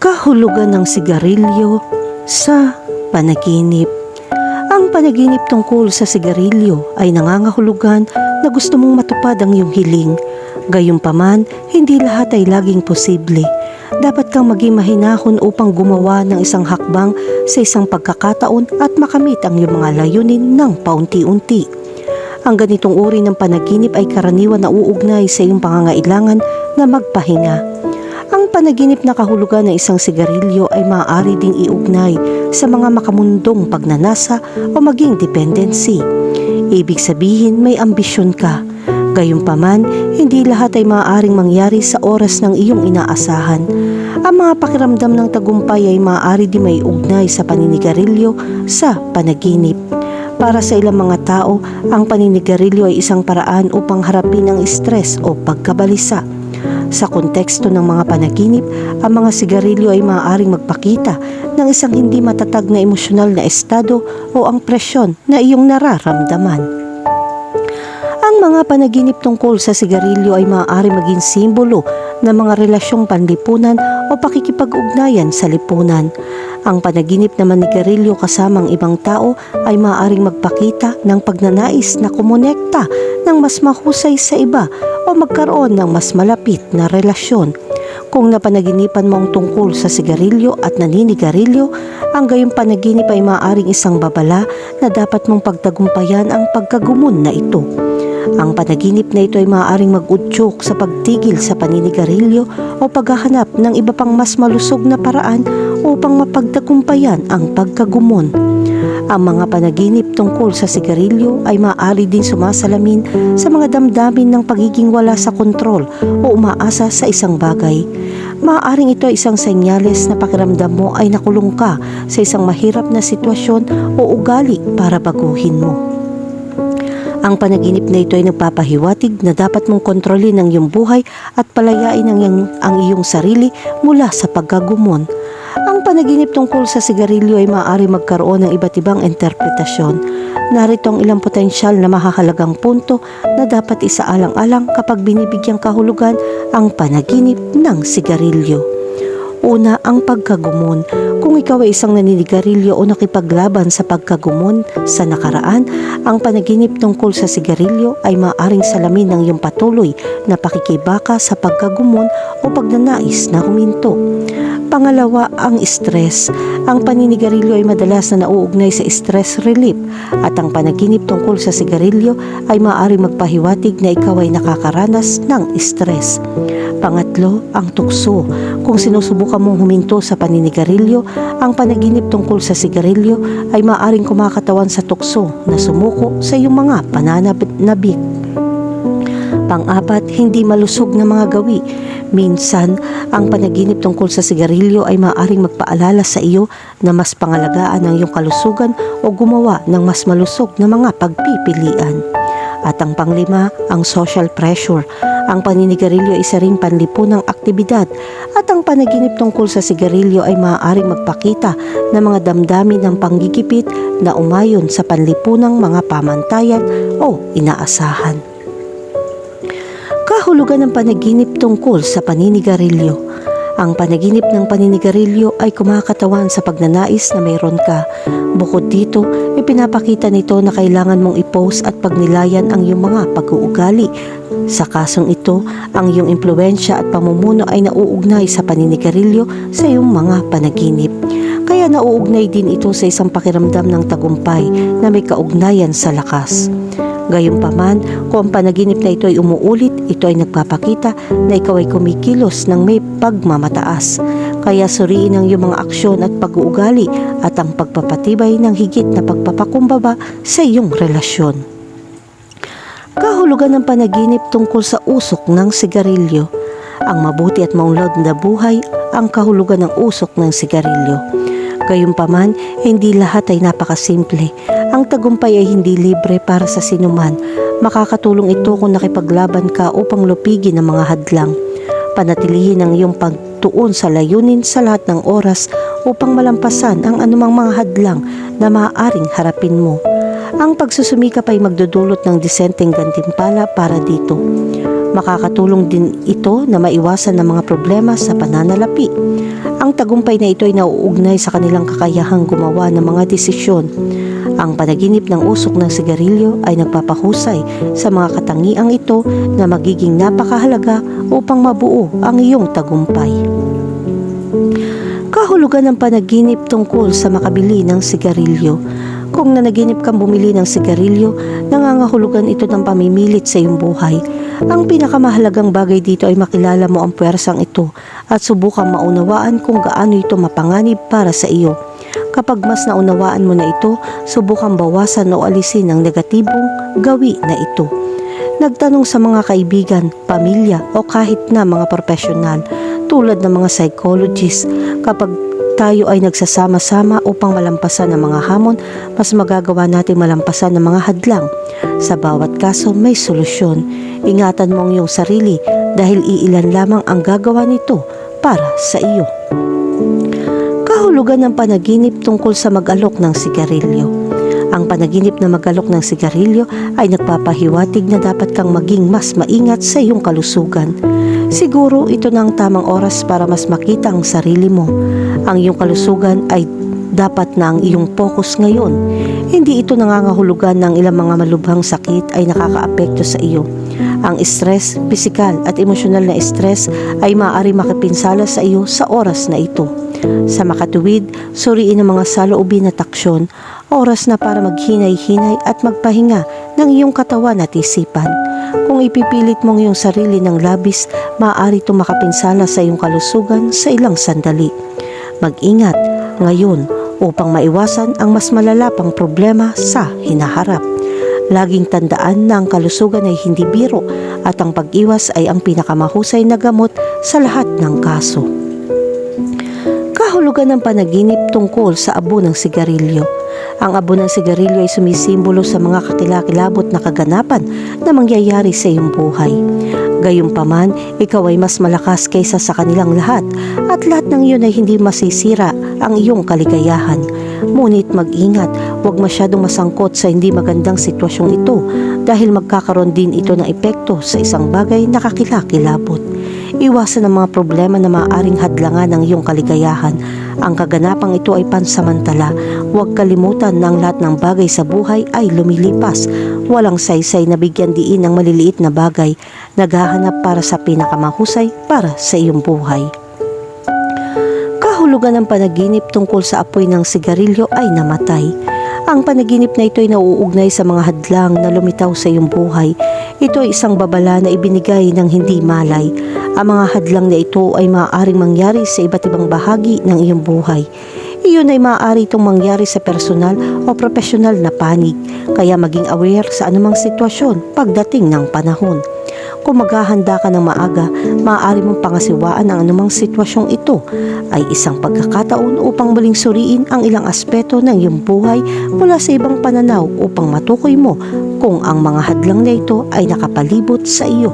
kahulugan ng sigarilyo sa panaginip. Ang panaginip tungkol sa sigarilyo ay nangangahulugan na gusto mong matupad ang iyong hiling. Gayunpaman, hindi lahat ay laging posible. Dapat kang maging mahinahon upang gumawa ng isang hakbang sa isang pagkakataon at makamit ang iyong mga layunin ng paunti-unti. Ang ganitong uri ng panaginip ay karaniwan na uugnay sa iyong pangangailangan na magpahinga. Panaginip na kahulugan ng isang sigarilyo ay maaari ding iugnay sa mga makamundong pagnanasa o maging dependency. Ibig sabihin may ambisyon ka. Gayunpaman, hindi lahat ay maaaring mangyari sa oras ng iyong inaasahan. Ang mga pakiramdam ng tagumpay ay maaari din may ugnay sa paninigarilyo sa panaginip. Para sa ilang mga tao, ang paninigarilyo ay isang paraan upang harapin ang stress o pagkabalisa. Sa konteksto ng mga panaginip, ang mga sigarilyo ay maaaring magpakita ng isang hindi matatag na emosyonal na estado o ang presyon na iyong nararamdaman. Ang mga panaginip tungkol sa sigarilyo ay maaari maging simbolo ng mga relasyong panlipunan o pakikipag-ugnayan sa lipunan. Ang panaginip naman ni Garilyo kasamang ibang tao ay maaaring magpakita ng pagnanais na kumonekta ng mas mahusay sa iba o magkaroon ng mas malapit na relasyon. Kung napanaginipan mo ang tungkol sa sigarilyo at naninigarilyo, ang gayong panaginip ay maaaring isang babala na dapat mong pagtagumpayan ang pagkagumon na ito. Ang panaginip na ito ay maaaring mag-udyok sa pagtigil sa paninigarilyo o paghahanap ng iba pang mas malusog na paraan upang mapagtagumpayan ang pagkagumon. Ang mga panaginip tungkol sa sigarilyo ay maaari din sumasalamin sa mga damdamin ng pagiging wala sa kontrol o umaasa sa isang bagay. Maaaring ito ay isang senyales na pakiramdam mo ay nakulong ka sa isang mahirap na sitwasyon o ugali para baguhin mo. Ang panaginip na ito ay nagpapahiwatig na dapat mong kontrolin ang iyong buhay at palayain ang iyong, ang iyong sarili mula sa pagkagumon. Ang panaginip tungkol sa sigarilyo ay maaari magkaroon ng iba't ibang interpretasyon. Narito ang ilang potensyal na mahahalagang punto na dapat isaalang-alang kapag binibigyang kahulugan ang panaginip ng sigarilyo. Una, ang pagkagumon. Kung ikaw ay isang naninigarilyo o nakipaglaban sa pagkagumon sa nakaraan, ang panaginip tungkol sa sigarilyo ay maaring salamin ng iyong patuloy na pakikibaka sa pagkagumon o pagnanais na huminto. Pangalawa, ang stress. Ang paninigarilyo ay madalas na nauugnay sa stress relief at ang panaginip tungkol sa sigarilyo ay maaari magpahiwatig na ikaw ay nakakaranas ng stress. Pangatlo, ang tukso. Kung sinusubukan mong huminto sa paninigarilyo, ang panaginip tungkol sa sigarilyo ay maaaring kumakatawan sa tukso na sumuko sa iyong mga pananabik. Pang-apat, hindi malusog na mga gawi. Minsan, ang panaginip tungkol sa sigarilyo ay maaaring magpaalala sa iyo na mas pangalagaan ang iyong kalusugan o gumawa ng mas malusog na mga pagpipilian. At ang panglima, ang social pressure. Ang paninigarilyo ay isa ring panlipunang aktibidad at ang panaginip tungkol sa sigarilyo ay maaaring magpakita ng mga damdamin ng panggigipit na umayon sa panlipunang mga pamantayan o inaasahan. Kahulugan ng panaginip tungkol sa paninigarilyo. Ang panaginip ng paninigarilyo ay kumakatawan sa pagnanais na mayroon ka. Bukod dito, ipinapakita nito na kailangan mong i-post at pagnilayan ang iyong mga pag-uugali. Sa kasong ito, ang iyong impluensya at pamumuno ay nauugnay sa paninigarilyo sa iyong mga panaginip. Kaya nauugnay din ito sa isang pakiramdam ng tagumpay na may kaugnayan sa lakas. Gayunpaman, kung ang panaginip na ito ay umuulit, ito ay nagpapakita na ikaw ay kumikilos ng may pagmamataas. Kaya suriin ang iyong mga aksyon at pag-uugali at ang pagpapatibay ng higit na pagpapakumbaba sa iyong relasyon. Kahulugan ng panaginip tungkol sa usok ng sigarilyo. Ang mabuti at maunlad na buhay ang kahulugan ng usok ng sigarilyo. Gayunpaman, hindi lahat ay napakasimple. Ang tagumpay ay hindi libre para sa sinuman. Makakatulong ito kung nakipaglaban ka upang lupigin ang mga hadlang. Panatilihin ang iyong pagtuon sa layunin sa lahat ng oras upang malampasan ang anumang mga hadlang na maaaring harapin mo. Ang pagsusumikap ay magdudulot ng disenteng gantimpala para dito. Makakatulong din ito na maiwasan ng mga problema sa pananalapi. Ang tagumpay na ito ay nauugnay sa kanilang kakayahang gumawa ng mga desisyon. Ang panaginip ng usok ng sigarilyo ay nagpapahusay sa mga katangiang ito na magiging napakahalaga upang mabuo ang iyong tagumpay. Kahulugan ng panaginip tungkol sa makabili ng sigarilyo. Kung nanaginip kang bumili ng sigarilyo, nangangahulugan ito ng pamimilit sa iyong buhay. Ang pinakamahalagang bagay dito ay makilala mo ang puwersang ito at subukang maunawaan kung gaano ito mapanganib para sa iyo. Kapag mas naunawaan mo na ito, subukang bawasan o alisin ang negatibong gawi na ito. Nagtanong sa mga kaibigan, pamilya o kahit na mga profesional tulad ng mga psychologist kapag tayo ay nagsasama-sama upang malampasan ang mga hamon, mas magagawa nating malampasan ang mga hadlang. Sa bawat kaso may solusyon. Ingatan mo ang iyong sarili dahil iilan lamang ang gagawa nito para sa iyo. Kahulugan ng panaginip tungkol sa mag-alok ng sigarilyo. Ang panaginip na mag-alok ng sigarilyo ay nagpapahiwatig na dapat kang maging mas maingat sa iyong kalusugan. Siguro ito na ang tamang oras para mas makita ang sarili mo. Ang iyong kalusugan ay dapat na ang iyong focus ngayon. Hindi ito nangangahulugan ng ilang mga malubhang sakit ay nakakaapekto sa iyo. Ang stress, pisikal at emosyonal na stress ay maaari makipinsala sa iyo sa oras na ito. Sa makatuwid, suriin ang mga saloobin at aksyon, oras na para maghinay-hinay at magpahinga ng iyong katawan at isipan. Kung ipipilit mong iyong sarili ng labis, maaari itong makapinsala sa iyong kalusugan sa ilang sandali. Mag-ingat ngayon upang maiwasan ang mas malala pang problema sa hinaharap. Laging tandaan na ang kalusugan ay hindi biro at ang pag-iwas ay ang pinakamahusay na gamot sa lahat ng kaso. Kahulugan ng panaginip tungkol sa abo ng sigarilyo. Ang abo ng sigarilyo ay sumisimbolo sa mga kakilakilabot na kaganapan na mangyayari sa iyong buhay. Gayunpaman, ikaw ay mas malakas kaysa sa kanilang lahat at lahat ng iyon ay hindi masisira ang iyong kaligayahan. Ngunit mag-ingat, huwag masyadong masangkot sa hindi magandang sitwasyong ito dahil magkakaroon din ito ng epekto sa isang bagay na kakilakilabot. Iwasan ang mga problema na maaaring hadlangan ng iyong kaligayahan. Ang kaganapang ito ay pansamantala. Huwag kalimutan na ang lahat ng bagay sa buhay ay lumilipas. Walang saysay na bigyan diin ng maliliit na bagay. Naghahanap para sa pinakamahusay para sa iyong buhay. Kahulugan ng panaginip tungkol sa apoy ng sigarilyo ay namatay. Ang panaginip na ito ay nauugnay sa mga hadlang na lumitaw sa iyong buhay. Ito ay isang babala na ibinigay ng hindi malay. Ang mga hadlang na ito ay maaaring mangyari sa iba't ibang bahagi ng iyong buhay. Iyon ay maaari itong mangyari sa personal o profesional na panig, kaya maging aware sa anumang sitwasyon pagdating ng panahon. Kung maghahanda ka ng maaga, maaari mong pangasiwaan ang anumang sitwasyong ito ay isang pagkakataon upang muling suriin ang ilang aspeto ng iyong buhay mula sa ibang pananaw upang matukoy mo kung ang mga hadlang na ito ay nakapalibot sa iyo.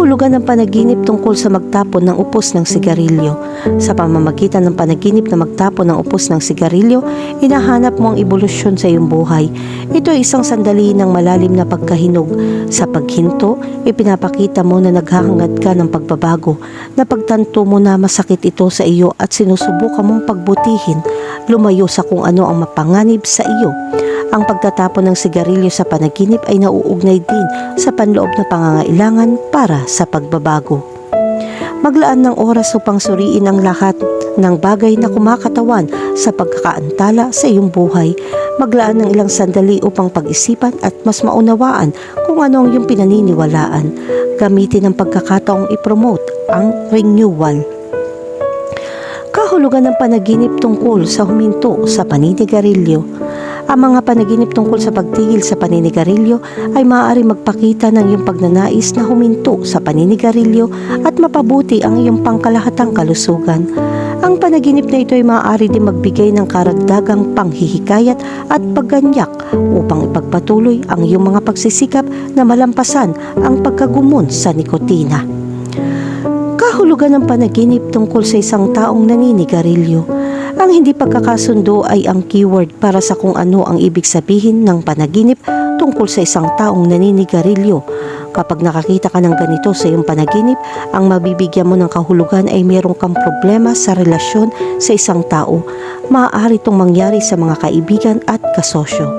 Kahulugan ng panaginip tungkol sa magtapon ng upos ng sigarilyo. Sa pamamagitan ng panaginip na magtapon ng upos ng sigarilyo, hinahanap mo ang ebolusyon sa iyong buhay. Ito ay isang sandali ng malalim na pagkahinog. Sa paghinto, ipinapakita mo na naghahangad ka ng pagbabago, na pagtanto mo na masakit ito sa iyo at sinusubukan mong pagbutihin, lumayo sa kung ano ang mapanganib sa iyo. Ang pagtatapon ng sigarilyo sa panaginip ay nauugnay din sa panloob na pangangailangan para sa pagbabago. Maglaan ng oras upang suriin ang lahat ng bagay na kumakatawan sa pagkakaantala sa iyong buhay. Maglaan ng ilang sandali upang pag-isipan at mas maunawaan kung ano ang iyong pinaniniwalaan. Gamitin ang pagkakataong ipromote ang renewal. Kahulugan ng panaginip tungkol sa huminto sa paninigarilyo. Ang mga panaginip tungkol sa pagtigil sa paninigarilyo ay maaari magpakita ng iyong pagnanais na huminto sa paninigarilyo at mapabuti ang iyong pangkalahatang kalusugan. Ang panaginip na ito ay maaari din magbigay ng karagdagang panghihikayat at pagganyak upang ipagpatuloy ang iyong mga pagsisikap na malampasan ang pagkagumon sa nikotina. Kahulugan ng panaginip tungkol sa isang taong naninigarilyo. Ang hindi pagkakasundo ay ang keyword para sa kung ano ang ibig sabihin ng panaginip tungkol sa isang taong naninigarilyo. Kapag nakakita ka ng ganito sa iyong panaginip, ang mabibigyan mo ng kahulugan ay mayroong kang problema sa relasyon sa isang tao. Maaari itong mangyari sa mga kaibigan at kasosyo.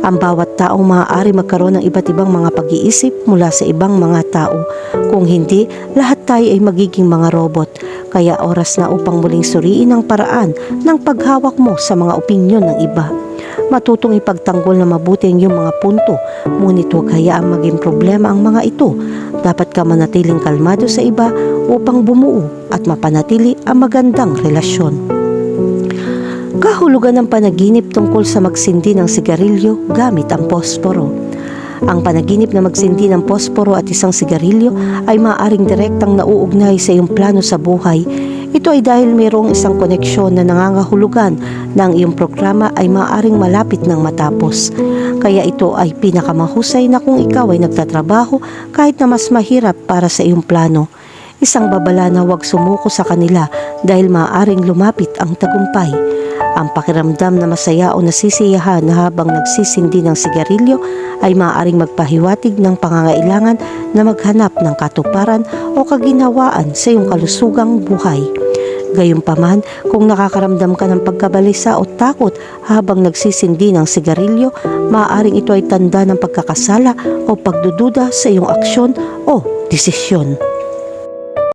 Ang bawat taong maaari magkaroon ng iba't ibang mga pag-iisip mula sa ibang mga tao. Kung hindi, lahat tayo ay magiging mga robot. Kaya oras na upang muling suriin ang paraan ng paghawak mo sa mga opinyon ng iba. Matutong ipagtanggol na mabuti ang iyong mga punto, ngunit huwag hayaang maging problema ang mga ito. Dapat ka manatiling kalmado sa iba upang bumuo at mapanatili ang magandang relasyon. Kahulugan ng panaginip tungkol sa magsindi ng sigarilyo gamit ang posporo. Ang panaginip na magsindi ng posporo at isang sigarilyo ay maaaring direktang nauugnay sa iyong plano sa buhay. Ito ay dahil mayroong isang koneksyon na nangangahulugan na ang iyong programa ay maaaring malapit ng matapos. Kaya ito ay pinakamahusay na kung ikaw ay nagtatrabaho kahit na mas mahirap para sa iyong plano. Isang babala na huwag sumuko sa kanila dahil maaaring lumapit ang tagumpay. Ang pakiramdam na masaya o nasisiyahan na habang nagsisindi ng sigarilyo ay maaaring magpahiwatig ng pangangailangan na maghanap ng katuparan o kaginhawaan sa iyong kalusugang buhay. Gayunpaman, kung nakakaramdam ka ng pagkabalisa o takot habang nagsisindi ng sigarilyo, maaaring ito ay tanda ng pagkakasala o pagdududa sa iyong aksyon o desisyon.